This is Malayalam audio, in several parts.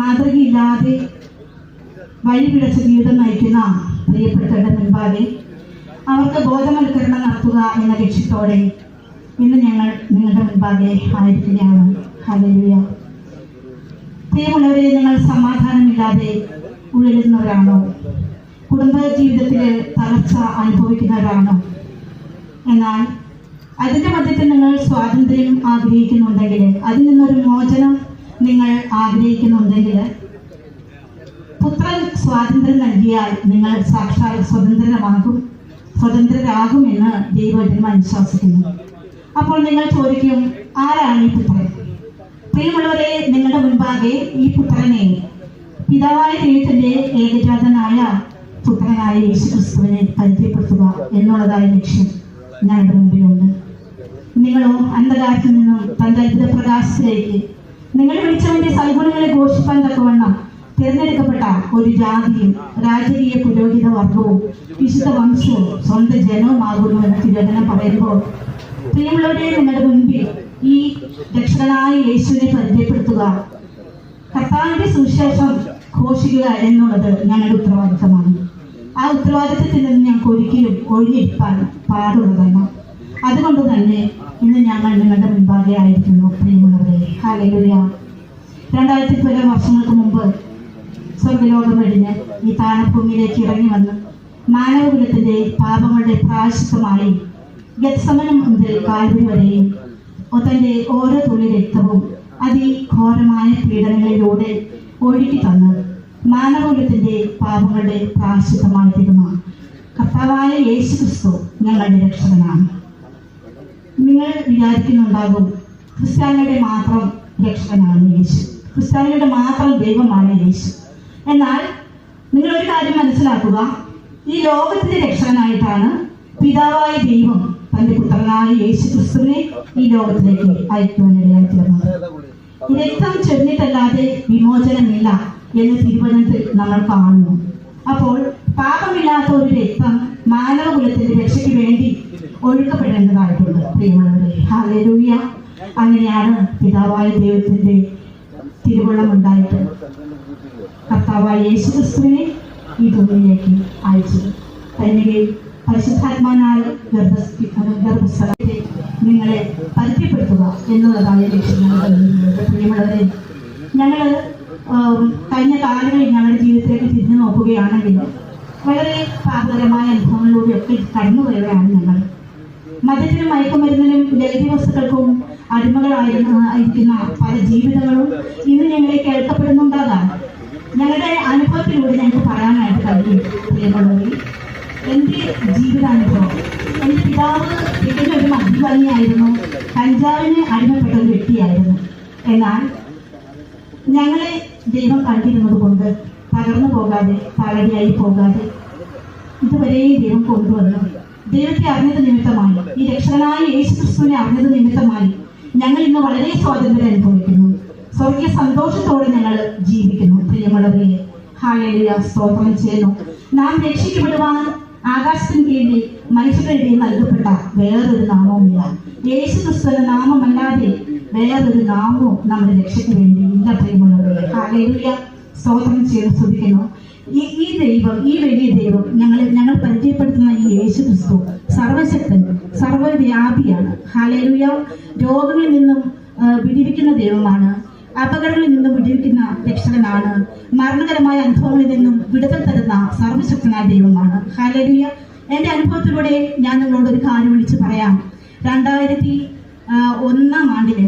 മാതൃകയില്ലാതെ വഴിപിടച്ച ജീവിതം നയിക്കുന്ന പ്രിയപ്പെട്ടവരുടെ മുൻപാകെ അവർക്ക് ബോധവൽക്കരണം നടത്തുക എന്ന ലക്ഷ്യത്തോടെ ഇന്ന് ഞങ്ങൾ നിങ്ങളുടെ മുൻപാകെ ആയിരിക്കുകയാണ്. ഹല്ലേലൂയ. പ്രിയമുള്ളവരെ നിങ്ങൾ സമാധാനമില്ലാതെ ഉഴലുന്നവരാണോ കുടുംബ ജീവിതത്തിൽ തളർച്ച അനുഭവിക്കുന്നവരാണോ? എന്നാൽ അതിന്റെ മധ്യത്തിൽ നിങ്ങൾ സ്വാതന്ത്ര്യം ആഗ്രഹിക്കുന്നുണ്ടെങ്കിൽ അതിൽ നിന്നൊരു മോചനം നിങ്ങൾ ആഗ്രഹിക്കുന്നുണ്ടെങ്കിൽ പുത്രൻ സ്വാതന്ത്ര്യം നൽകിയാൽ നിങ്ങൾ സാക്ഷാൽ സ്വതന്ത്രമാകും സ്വതന്ത്രരാകുമെന്ന് ദൈവജന്മ അനുശാസിക്കുന്നു അപ്പോൾ നിങ്ങൾ ചോദിക്കും ആരാണ് ഈ പുത്രൻ? പ്രിയമുള്ളവരെ നിങ്ങളുടെ മുൻപാകെ ഈ പുത്രനെ പിതാവായ ദൈവത്തിന്റെ ഏകജാതനായ പുത്രനായ യേശു ക്രിസ്തുവിനെ പരിചയപ്പെടുത്തുക എന്നുള്ളതായ ലക്ഷ്യം ഞങ്ങളുടെ മുമ്പിലുണ്ട്. നിങ്ങളോ അന്ധകാരത്തിൽ നിന്നും തന്റെ അത്ഭുത പ്രകാശത്തിലേക്ക് നിങ്ങൾ വിളിച്ചവന്റെ സൽഗുണങ്ങളെ ഘോഷിപ്പാൻ തക്കവണ്ണം തിരഞ്ഞെടുക്കപ്പെട്ട ഒരു ജാതിയും രാജകീയ പുരോഹിത വർഗവും വിശുദ്ധ വംശവും സ്വന്തം ജനവുമാകുന്നു എന്ന തിരുവചനം പറയുമ്പോൾ പ്രിയമുള്ളവരെ നിങ്ങളുടെ മുൻപിൽ ഈ രക്ഷകനായ യേശുവിനെ പരിചയപ്പെടുത്തുക. കർത്താവിന്റെ സുവിശേഷം ഘോഷിക്കുക എന്നുള്ളത് ഞങ്ങളുടെ ഉത്തരവാദിത്തമാണ്. ആ ഉത്തരവാദിത്തത്തിൽ നിന്ന് ഞങ്ങൾക്ക് ഒരിക്കലും ഒഴിഞ്ഞിരിക്കാൻ പാടുള്ളതല്ല. അതുകൊണ്ട് തന്നെ ഇന്ന് ഞങ്ങൾ നിങ്ങളുടെ മുൻപാകെ ആയിരിക്കുന്നു. പ്രിയമുള്ളവരെ. ഹാലലുയ രണ്ടായിരത്തി പല വർഷങ്ങൾക്ക് മുമ്പ് സ്വർഗലോകം വെടിഞ്ഞ് ഈ താനഭൂമിയിലേക്ക് ഇറങ്ങി വന്ന് മാനവകുലത്തിന്റെ പാപങ്ങളുടെ പ്രായശിത്തമായി ഗത്സമനം മുതൽ കാൽവരി വരെയും തന്റെ ഓരോ തുള്ളി രക്തവും അതിഘോരമായ പീഡനങ്ങളിലൂടെ ഒഴുകി തന്ന് മാനവകുലത്തിന്റെ പാപങ്ങളുടെ പ്രായശിത്തമായി തീരുന്ന കർത്താവായ യേശു ക്രിസ്തു ഞങ്ങളുടെ രക്ഷകനാണ്. നിങ്ങൾ വിചാരിക്കുന്നുണ്ടാകും ക്രിസ്ത്യാനിയുടെ മാത്രം രക്ഷകനാണ് യേശു. ക്രിസ്ത്യാനിയുടെ മാത്രം ദൈവമാണ് യേശു. എന്നാൽ നിങ്ങൾ ഒരു കാര്യം മനസ്സിലാക്കുക. ഈ ലോകത്തിന്റെ രക്ഷകനായിട്ടാണ് പിതാവായ ദൈവം തന്റെ പുത്രനായ യേശു ക്രിസ്തുവിനെ ഈ ലോകത്തിലേക്ക് അയക്കുവാനിടയായി തീർന്നത് രക്തം ചൊരിഞ്ഞിട്ടല്ലാതെ വിമോചനമില്ല എന്ന് തിരുവനന്തപുരത്തിൽ നമ്മൾ കാണുന്നു. അപ്പോൾ പാപമില്ലാത്ത ഒരു രക്തം മാനവകുലത്തിന്റെ രക്ഷയ്ക്ക് വേണ്ടി ഒഴുക്കപ്പെടേണ്ടതായിട്ടുണ്ട് പ്രിയമുള്ളവരെ. അങ്ങനെയാണ് പിതാവായ ദൈവത്തിന്റെ തിരുവള്ളം ഉണ്ടായിട്ട് കർത്താവായ യേശുക്രിസ്തുവിനെ ഈ ഭൂമിയിലേക്ക് അയച്ചത്. തന്നെ പരിശുദ്ധാത്മാനായ ഗർഭസ്ഥി ഗർഭസ്ഥലത്തെ നിങ്ങളെ പരിചയപ്പെടുത്തുക എന്നുള്ളതാണ് ലക്ഷ്യം. പ്രിയമുള്ളവരെ ഞങ്ങൾ കഴിഞ്ഞ കാലങ്ങളിൽ ഞങ്ങളുടെ ജീവിതത്തിലേക്ക് തിരിഞ്ഞു നോക്കുകയാണെങ്കിൽ വളരെ പാപകരമായ അനുഭവങ്ങളിലൂടെയൊക്കെ വരികയാണ് ഞങ്ങൾ. മദ്യത്തിനും മയക്കുമരുന്നിനും ലഹരി വസ്തുക്കൾക്കും അടിമകളായിരുന്ന പല ജീവിതങ്ങളും ഇന്ന് ഞങ്ങളെ കേൾക്കപ്പെടുന്നുണ്ടാകാം. ഞങ്ങളുടെ അനുഭവത്തിലൂടെ ഞങ്ങൾക്ക് പറയാനായിട്ട് കഴിയും. എന്റെ ജീവിതാനുഭവം. എന്റെ പിതാവ് തികഞ്ഞ ഒരു മദ്യപാനിയായിരുന്നു. കഞ്ചാവിന് അടിമപ്പെട്ട ഒരു വ്യക്തിയായിരുന്നു. എന്നാൽ ഞങ്ങളെ ദൈവം കണ്ടിരുന്നത് കൊണ്ട് തകർന്നു പോകാതെ തകടിയായി പോകാതെ ഇതുവരെയും ദൈവം കൊണ്ടുവന്നു. ദൈവത്തെ അറിഞ്ഞത് നിമിത്തമായി. ഈ രക്ഷകനായ യേശു ക്രിസ്തുവിനെ അറിഞ്ഞത് നിമിത്തമായി. ഞങ്ങൾ ഇന്ന് വളരെ സ്വാതന്ത്ര്യം അനുഭവിക്കുന്നു. സ്വർഗീയ സന്തോഷത്തോടെ ഞങ്ങൾ ജീവിക്കുന്നു പ്രിയമുള്ളവരെ. ഹായ സ്തോത്രം ചെയ്യുന്നു. നാം രക്ഷിക്കപ്പെടുവാൻ ആകാശത്തിന് കീഴിൽ മനുഷ്യരുടെ നൽകപ്പെട്ട വേറൊരു നാമവുമില്ല. യേശു ക്രിസ്തുവിന്റെ നാമമല്ലാതെ വേറൊരു നാമവും നമ്മുടെ രക്ഷയ്ക്ക് വേണ്ടി ഇല്ല പ്രിയമുള്ളവരെ. ഹായ സ്തോത്രം ചെയ്ത് സ്തുതിക്കുന്നു. ഈ ദൈവം ഈ വലിയ ദൈവം ഞങ്ങൾ ഞങ്ങൾ പരിചയപ്പെടുത്തുന്ന ഈ യേശു ക്രിസ്തു. സർവശക്തൻ സർവവ്യാപിയാണ്. ഹാലലുയ രോഗങ്ങളിൽ നിന്നും വിടിവിക്കുന്ന ദൈവമാണ്. അപകടങ്ങളിൽ നിന്നും വിടിവിക്കുന്ന രക്ഷകനാണ്. മരണകരമായ അനുഭവങ്ങളിൽ നിന്നും വിടുതൽ തരുന്ന സർവശക്തനായ ദൈവമാണ്. ഹാലരുയ എന്റെ അനുഭവത്തിലൂടെ ഞാൻ നിങ്ങളോട് ഒരു കാര്യം വിളിച്ച് പറയാം. രണ്ടായിരത്തി ഒന്നാം ആണ്ടിൽ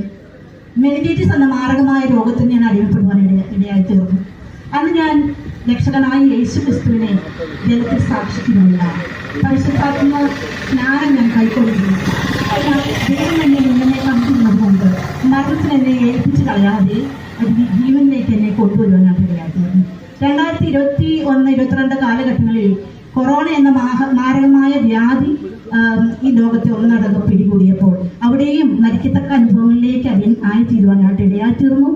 മെഡിറ്റേറ്റീസ് എന്ന മാരകമായ രോഗത്തിന് ഞാൻ അടിമപ്പെടുവാൻ ഇടയായി തീർന്നു അന്ന് ഞാൻ രക്ഷകനായ യേശു ക്രിസ്തുവിനെ ജലത്തിൽ സാക്ഷിക്കുന്നില്ല പരിശുദ്ധാത്മ സ്നാനം ഞാൻ കൈക്കൊള്ളുന്നു. ദൈവം എന്നെ ഇങ്ങനെ കണ്ടിരുന്നത് കൊണ്ട് മരണത്തിന് എന്നെ ഏൽപ്പിച്ച് കളയാതെ ജീവനിലേക്ക് എന്നെ കൊണ്ടുവരുവാനായിട്ട് ഇടയായി രണ്ടായിരത്തി ഇരുപത്തി ഒന്ന് ഇരുപത്തിരണ്ട് കാലഘട്ടങ്ങളിൽ കൊറോണ എന്ന മാരകമായ വ്യാധി ഈ ലോകത്തെ ഒന്നടങ്കം പിടികൂടിയപ്പോൾ അവിടെയും മരിക്കത്തക്ക അനുഭവങ്ങളിലേക്ക് അടിയൻ ആയിത്തീരുവാനായിട്ട് ഇടയായിത്തീർന്നു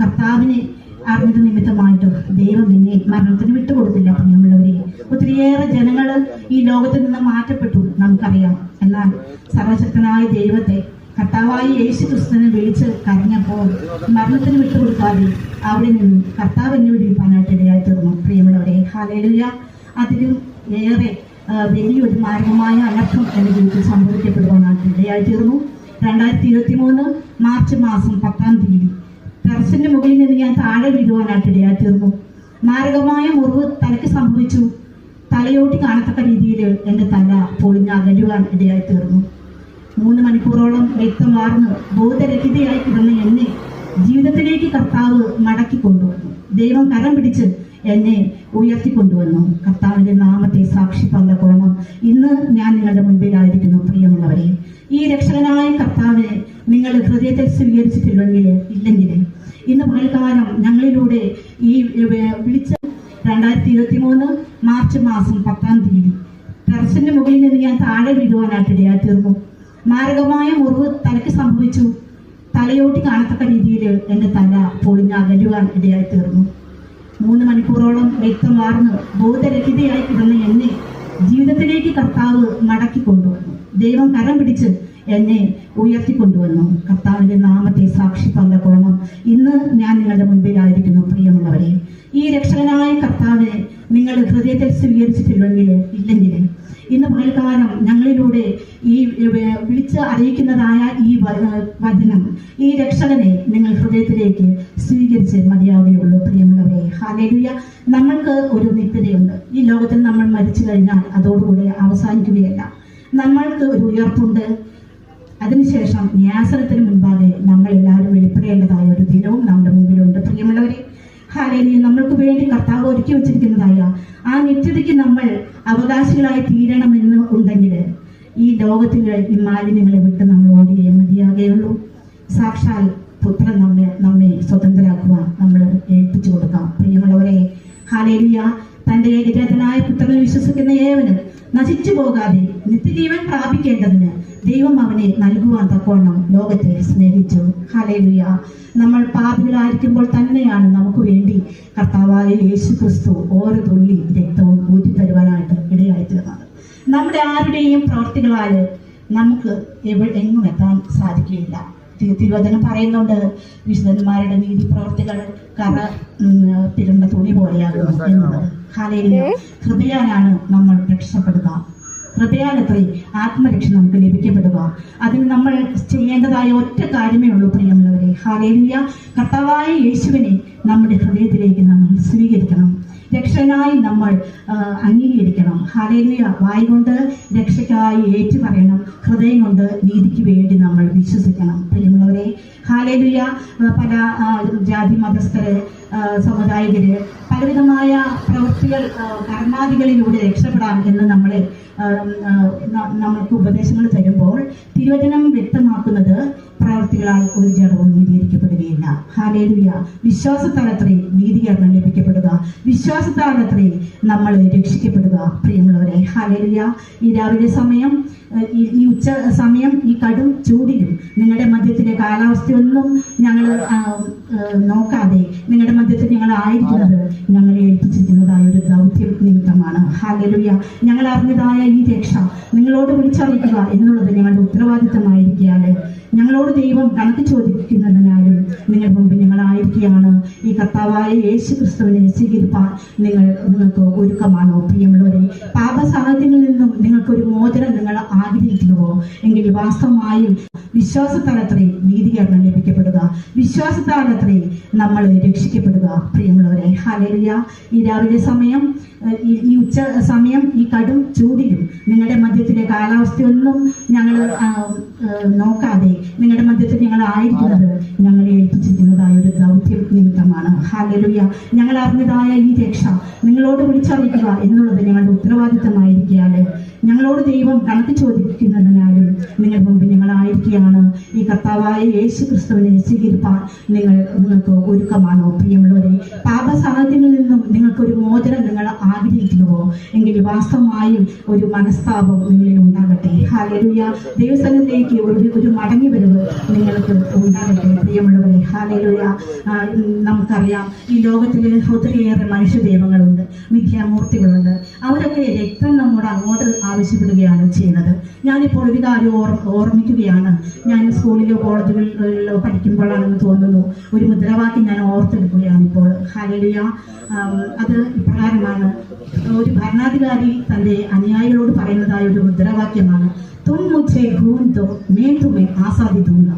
കർത്താവിനെ അറിഞ്ഞത് നിമിത്തമായിട്ട് ദൈവം നിന്നെ മരണത്തിന് വിട്ടുകൊടുത്തില്ല. പ്രിയമുള്ളവരെ ഒത്തിരിയേറെ ജനങ്ങൾ ഈ ലോകത്തിൽ നിന്ന് മാറ്റപ്പെട്ടു നമുക്കറിയാം. എന്നാൽ സർവശക്തനായ ദൈവത്തെ കർത്താവായി യേശു ക്രിസ്തുവിനെ വിളിച്ച് കരഞ്ഞപ്പോൾ മരണത്തിന് വിട്ടുകൊടുക്കാതെ അവിടെ നിന്നും കർത്താവ് എന്നെ വിടിപ്പാനായിട്ട് ഇടയായി തീർന്നു. പ്രിയമുള്ളവരെ ഹാലേലുയ അതിലും ഏറെ വലിയൊരു മാരകമായ അനർത്ഥം എന്ന ജീവിതത്തിൽ സംഭവിക്കപ്പെടുവാനായിട്ട് ഇടയായി തീർന്നു. രണ്ടായിരത്തി ഇരുപത്തി മൂന്ന് മാർച്ച് മാസം പത്താം തീയതി. ടെറസിന്റെ മുകളിൽ നിന്ന് ഞാൻ താഴെ വീഴുവാനായിട്ട് ഇടയായി തീർന്നു. മാരകമായ മുറിവ് തലയ്ക്ക് സംഭവിച്ചു. തലയോട്ടി കാണത്തക്ക രീതിയിൽ എന്റെ തല പൊളിഞ്ഞ അകലുവാൻ ഇടയായി തീർന്നു. മൂന്ന് മണിക്കൂറോളം രക്തം വാർന്ന് ബോധരഹിതയായി കിടന്ന എന്നെ ജീവിതത്തിലേക്ക് കർത്താവ് മടക്കി കൊണ്ടുവന്നു. ദൈവം കരം പിടിച്ച് എന്നെ ഉയർത്തിക്കൊണ്ടുവന്നു കർത്താവിന്റെ നാമത്തെ സാക്ഷി പന്തക്കോണം ഇന്ന് ഞാൻ നിങ്ങളുടെ മുൻപിലായിരിക്കുന്നു പ്രിയമുള്ളവരെ. ഈ രക്ഷകനായ കർത്താവിനെ നിങ്ങൾ ഹൃദയത്തിൽ സ്വീകരിച്ചിട്ടില്ലെങ്കിൽ ഇല്ലെങ്കിൽ ഇന്ന് വൈകാലം ഞങ്ങളിലൂടെ ഈ വിളിച്ച രണ്ടായിരത്തി ഇരുപത്തി മൂന്ന് മാർച്ച് മാസം പത്താം തീയതി. ടെറസിന്റെ മുകളിൽ നിന്ന് ഞാൻ താഴെ വീഴുവാനായിട്ട് ഇടയായി തീർന്നു. മാരകമായ മുറിവ് തലയ്ക്ക് സംഭവിച്ചു. തലയോട്ടി കാണത്തക്ക രീതിയിൽ എന്റെ തല പൊളിഞ്ഞ് ഇടയായി തീർന്നു. മൂന്ന് മണിക്കൂറോളം രക്തം വാർന്ന് ബോധരഹിതയായി കിടന്ന എന്നെ ജീവിതത്തിലേക്ക് കർത്താവ് മടക്കി കൊണ്ടുവന്നു ദൈവം കരം പിടിച്ച് എന്നെ ഉയർത്തിക്കൊണ്ടുവന്നു. കർത്താവിന്റെ നാമത്തെ സാക്ഷി പന്തക്കോണം ഇന്ന് ഞാൻ നിങ്ങളുടെ മുൻപിലായിരിക്കുന്നു പ്രിയമുള്ളവരെ. ഈ രക്ഷകനായ കർത്താവിനെ നിങ്ങൾ ഹൃദയത്തിൽ സ്വീകരിച്ചിട്ടില്ലെങ്കിൽ ഇല്ലെങ്കിൽ ഇന്ന് പകൽക്കാലം ഞങ്ങളിലൂടെ ഈ വിളിച്ച് അറിയിക്കുന്നതായ ഈ വചനം ഈ രക്ഷകനെ നിങ്ങൾ ഹൃദയത്തിലേക്ക് സ്വീകരിച്ച് മതിയാവുകയുള്ളൂ പ്രിയമുള്ളവരെ. ഹാലേലുയ നമ്മൾക്ക് ഒരു നിത്യതയുണ്ട്. ഈ ലോകത്തിൽ നമ്മൾ മരിച്ചു കഴിഞ്ഞാൽ അതോടുകൂടെ അവസാനിക്കുകയല്ല. നമ്മൾക്ക് ഒരു ഉയർപ്പുണ്ട്. അതിനുശേഷം ന്യാസനത്തിന് മുൻപാകെ നമ്മൾ എല്ലാവരും വെളിപ്പെടേണ്ടതായ ഒരു ദിനവും നമ്മുടെ മുമ്പിലുണ്ട്. പ്രിയമുള്ളവരെ ഹാലേലിയ നമ്മൾക്ക് വേണ്ടി കർത്താവ് ഒരുക്കി വെച്ചിരിക്കുന്നതായ ആ നിത്യതയ്ക്ക് നമ്മൾ അവകാശികളായി തീരണമെന്ന് ഉണ്ടെങ്കിൽ ഈ ലോകത്തിലെ ഈ മാലിന്യങ്ങളെ വിട്ട് നമ്മൾ ഓടിയേ മതിയാകെയുള്ളൂ. സാക്ഷാൽ പുത്രൻ നമ്മെ നമ്മെ സ്വതന്ത്രരാക്കുവാൻ നമ്മൾ ഏൽപ്പിച്ചു കൊടുക്കാം. പ്രിയമുള്ളവരെ ഹാലേലിയ തന്റെ ഏകജാതനായ പുത്രനെ വിശ്വസിക്കുന്ന ഏവന് നശിച്ചു പോകാതെ നിത്യജീവൻ പ്രാപിക്കേണ്ടതിന് ദൈവം അവനെ നൽകുവാൻ തക്കവണ്ണം ലോകത്തെ സ്നേഹിച്ചു. ഹലേലുയ നമ്മൾ പാപികളായിരിക്കുമ്പോൾ തന്നെയാണ് നമുക്ക് വേണ്ടി കർത്താവായ യേശു ക്രിസ്തു ഓരോ തുള്ളി രക്തവും ഊറ്റിത്തരുവാനായിട്ട് ഇടയായി തീർന്നത്. നമ്മുടെ ആരുടെയും പ്രവർത്തികളാൽ നമുക്ക് എവിടെ എങ്ങും എത്താൻ സാധിക്കുകയില്ല. തിരുവചനം പറയുന്നുണ്ട് വിശുദ്ധന്മാരുടെ നീതി പ്രവർത്തികൾ കറ തിരുന്ന തുണി പോലെയാകുന്നു എന്നുള്ളത് ഹൃദയാനാണ് കൃപയാലാണ് നമ്മൾ രക്ഷപ്പെടുക. കൃപയാലത്രേ ആത്മരക്ഷ നമുക്ക് ലഭിക്കപ്പെടുക. അതിന് നമ്മൾ ചെയ്യേണ്ടതായ ഒറ്റ കാര്യമേ ഉള്ളൂ പ്രിയമുള്ളവരെ. ഹാലേലിയ കർത്താവായ യേശുവിനെ നമ്മുടെ ഹൃദയത്തിലേക്ക് നമ്മൾ സ്വീകരിക്കണം. രക്ഷനായി നമ്മൾ അംഗീകരിക്കണം. ഹാലേലിയ വായി കൊണ്ട് രക്ഷയ്ക്കായി ഏറ്റു പറയണം ഹൃദയം കൊണ്ട് നീതിക്ക് വേണ്ടി നമ്മൾ വിശ്വസിക്കണം. ഹാലേലിയ പല ജാതി മതസ്ഥര് സമുദായകര് പലവിധമായ പ്രവൃത്തികൾ കർണാദികളിലൂടെ രക്ഷപ്പെടാം എന്ന് നമ്മൾ നമ്മൾക്ക് ഉപദേശങ്ങൾ തരുമ്പോൾ തിരുവചനം വ്യക്തമാക്കുന്നത് പ്രവൃത്തികളാൽ ഒരു ജഡവും നീതീകരിക്കപ്പെടുകയില്ല ഹാലേലുയ വിശ്വാസത്താലത്രേ നീതീകരണം ലഭിക്കപ്പെടുക. വിശ്വാസത്താലത്രേ നമ്മൾ രക്ഷിക്കപ്പെടുക പ്രിയമുള്ളവരെ. ഹാലേലുയ ഈ രാവിലെ സമയം ഈ ഉച്ച സമയം ഈ കടും ചൂടിലും നിങ്ങളുടെ മധ്യത്തിലെ കാലാവസ്ഥയൊന്നും ഞങ്ങൾ നോക്കാതെ നിങ്ങളുടെ മധ്യത്തിൽ ഞങ്ങൾ ആയിരിക്കുന്നത് ഞങ്ങളെ ഏൽപ്പിച്ചിരിക്കുന്നതായ ഒരു ദൗത്യം നിമിത്തമാണ്. ഹാലലുയ ഞങ്ങൾ അറിഞ്ഞതായ ഈ രക്ഷ നിങ്ങളോട് വിളിച്ചറിയിക്കുക എന്നുള്ളത് ഞങ്ങളുടെ ഉത്തരവാദിത്തമായിരിക്കാൽ ഞങ്ങളോട് ദൈവം കണക്ക് ചോദിക്കുന്നതിനാലും നിങ്ങൾ മുമ്പ് ഞങ്ങളായിരിക്കുകയാണ് ഈ കർത്താവായ യേശു ക്രിസ്തുവിനെ സ്വീകരിപ്പാൻ നിങ്ങൾ നിങ്ങൾക്ക് ഒരുക്കമാണോ? പ്രിയമുള്ളവരെ പാപ സാഹചര്യങ്ങളിൽ നിന്നും നിങ്ങൾക്കൊരു മോചനം നിങ്ങൾ ആഗ്രഹിക്കുന്നുവോ? എങ്കിൽ വാസ്തവമായും വിശ്വാസത്താലത്രേ നീതീകരണം ലഭിക്കപ്പെടുക. വിശ്വാസത്താലത്രേ നമ്മൾ രക്ഷിക്കപ്പെടുക പ്രിയമുള്ളവരെ. ഹാലേലിയ ഈ രാവിലെ സമയം ഈ ഉച്ച സമയം ഈ കടും ചൂടിലും നിങ്ങളുടെ മധ്യത്തിലെ കാലാവസ്ഥയൊന്നും ഞങ്ങൾ നോക്കാതെ നിങ്ങളുടെ മധ്യത്തിൽ ഞങ്ങൾ ആയിരിക്കുന്നത് ഞങ്ങളെ ഏൽപ്പിച്ചിരിക്കുന്നതായ ഒരു ദൗത്യം നിമിത്തമാണ്. ഹാലലുയ ഞങ്ങൾ അറിഞ്ഞതായ ഈ രക്ഷ നിങ്ങളോട് വിളിച്ചറിയിക്കുക എന്നുള്ളത് ഞങ്ങളുടെ ഉത്തരവാദിത്തമായിരിക്കാൽ ഞങ്ങളോട് ദൈവം കണക്ക് ചോദിക്കുന്നതിനാലും നിങ്ങൾ മുമ്പ് ഞങ്ങളായിരിക്കുകയാണ് ഈ കർത്താവായ യേശു ക്രിസ്തുവിനെ സ്വീകരിപ്പാൻ നിങ്ങൾ നിങ്ങൾക്ക് ഒരുക്കമാണോ പ്രിയമുള്ളവരെ? പാപ സാഹചര്യങ്ങളിൽ നിന്നും നിങ്ങൾക്ക് നിങ്ങൾക്കൊരു മോചനം നിങ്ങൾ ആഗ്രഹിക്കുന്നുവോ? എങ്കിൽ വാസ്തവമായും ഒരു മനസ്താപം നിങ്ങളിൽ ഉണ്ടാകട്ടെ. ഹാലലുയ ദൈവസ്ഥാനത്തേക്ക് ഒരു ഒരു മടങ്ങി വരവ് നിങ്ങൾക്ക് ഉണ്ടാകട്ടെ. പ്രിയമുള്ളവരെ ഹാലയിലുള്ള നമുക്കറിയാം ഈ ലോകത്തിൽ ഒത്തിരിയേറെ മനുഷ്യദൈവങ്ങളുണ്ട് മിഥ്യാമൂർത്തികളുണ്ട് അവരൊക്കെ രക്തം നമ്മോട് അങ്ങോട്ട് ആവശ്യപ്പെടുകയാണ് ചെയ്യുന്നത്. ഞാനിപ്പോൾ ഒരു കാര്യം ഓർ ഓർമ്മിക്കുകയാണ്. ഞാൻ സ്കൂളിലോ കോളേജുകളിലോ പഠിക്കുമ്പോഴാണെന്ന് തോന്നുന്നു. ഒരു മുദ്രാവാക്യം ഞാൻ ഓർത്തെടുക്കുകയാണ് ഇപ്പോൾ. ഹാലലിയ അത് ഇപ്രകാരമാണ്. ഒരു ഭരണാധികാരി തന്റെ അനുയായികളോട് പറയുന്നതായ ഒരു മുദ്രാവാക്യമാണ്. തും മുച്ചേ ഹൂൻ ദോ മേൻ തുമേ ആസാദി ദൂങ്ങ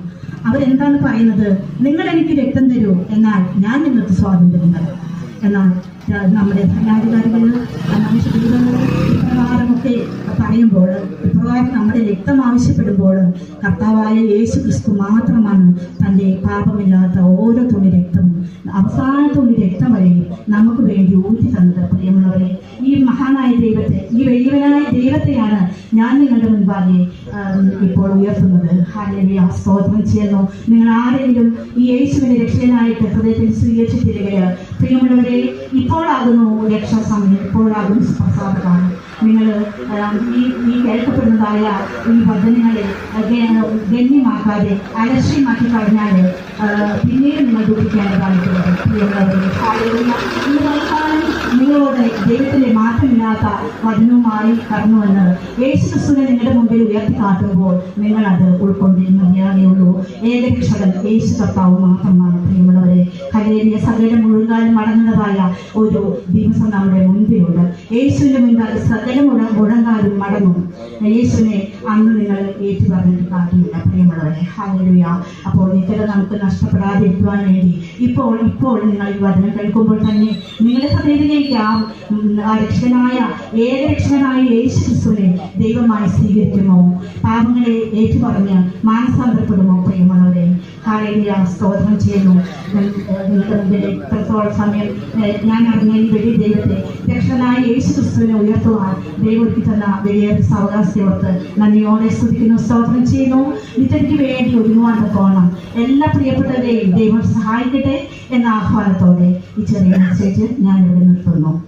അവരെന്താണ് പറയുന്നത്? നിങ്ങൾ എനിക്ക് രക്തം തരൂ എന്നാൽ ഞാൻ നിങ്ങൾക്ക് സ്വാതന്ത്ര്യം തരാം. എന്നാൽ നമ്മുടെ ഭരണാധികാരികൾ മനുഷ്യ പറയുമ്പോൾ ഇപ്രകാരം നമ്മുടെ രക്തം ആവശ്യപ്പെടുമ്പോൾ കർത്താവായ യേശു ക്രിസ്തു മാത്രമാണ് തന്റെ പാപമില്ലാത്ത ഓരോ തുണി രക്തവും അവസാന തുണി രക്തം വരെ നമുക്ക് വേണ്ടി ഊറ്റി തന്നത് പ്രിയമുള്ളവരെ ഈ മഹാനായ ദൈവത്തെ ഈ വലിയവനായ ദൈവത്തെയാണ് ഞാൻ നിങ്ങളുടെ മുൻപാകെ ഇപ്പോൾ ഉയർത്തുന്നത്. ഹാലേലിയ സ്തോത്രം ചെയ്യുന്നു. നിങ്ങൾ ആരെങ്കിലും ഈ യേശുവിനെ രക്ഷകനായിട്ട് ഹൃദയത്തിൽ സ്വീകരിച്ചിട്ടിരിക്കുക പ്രിയമുള്ളവരെ ഇപ്പോഴാകുന്നു രക്ഷാസമയം. ഇപ്പോഴാകുന്നു സുപ്രസാദമാണ്. നിങ്ങൾ ഈ ഈ കേൾക്കപ്പെടുന്നതായ ഈ വചനങ്ങളെ ഗണ്യമാക്കാതെ അലക്ഷ്യമാക്കി കഴിഞ്ഞാൽ പിന്നീട് നിങ്ങൾ ദുഃഖിക്കേണ്ടതായിട്ടുള്ളത്. പ്രിയമുള്ളവരെ ഹാലേലിയ നിങ്ങളോട് ദൈവത്തിലെ മാറ്റമില്ലാത്ത വചനവുമായി കടന്നുവന്ന് യേശു ക്രിസ്തുവിനെ നിങ്ങളുടെ മുമ്പിൽ ഉയർത്തി കാട്ടുമ്പോൾ നിങ്ങൾ അത് ഉൾക്കൊണ്ടേ മതിയാകെയുള്ളൂ ഏകരക്ഷകൻ യേശു കർത്താവ് മാത്രമാണ് പ്രിയമുള്ളവരെ. കലേരിയ സകലം മുഴുകാലം മടങ്ങുന്നതായ ഒരു ദിവസം നമ്മുടെ മുൻപിലുണ്ട്. യേശുവിന്റെ മുൻപാൽ സകലം മുഴ മുഴങ്കാലും മടങ്ങും. യേശുവിനെ അന്ന് നിങ്ങൾ ഏറ്റു പറഞ്ഞിട്ട് കാട്ടിയില്ല പ്രിയമുള്ളവരെ. ഹാലലുയ അപ്പോൾ ഇത്തരം നമുക്ക് നഷ്ടപ്പെടാതെ എത്തുവാൻ വേണ്ടി ഇപ്പോൾ ഇപ്പോൾ നിങ്ങൾ ഈ വചനം കേൾക്കുമ്പോൾ തന്നെ നിങ്ങളുടെ ഉം, ആ രക്ഷകനായ യേശു ക്രിസ്തുവിനെ ദൈവമായി സ്വീകരിക്കുമോ? പാപങ്ങളെ ഏറ്റുപറഞ്ഞ് മാനസാന്തരപ്പെടുമോ പ്രിയമുള്ളവരെ ഹാലലിയ സ്തോത്രം ചെയ്യുന്നു. നിങ്ങളുടെ മുമ്പിൽ ഇത്രത്തോളം സമയം ഞാൻ അറിഞ്ഞ ഈ വലിയ ദൈവത്തെ രക്ഷകനായ യേശു ക്രിസ്തുവിനെ ഉയർത്തുവാൻ ദൈവത്തിൽ തന്ന വലിയ സാവകാശത്തെ ഓർത്ത് നന്ദിയോടെ സ്തുതിക്കുന്നു സ്തോത്രം ചെയ്യുന്നു. നിത്യയ്ക്ക് വേണ്ടി ഒരുങ്ങുവാൻ പോകണം എല്ലാ പ്രിയപ്പെട്ടവരെയും ദൈവം സഹായിക്കട്ടെ. എന്ന ആഹ്വാനത്തോടെ ഈ ചെറിയ മെസ്സേജ് ഞാൻ ഇവിടെ നിർത്തുന്നു.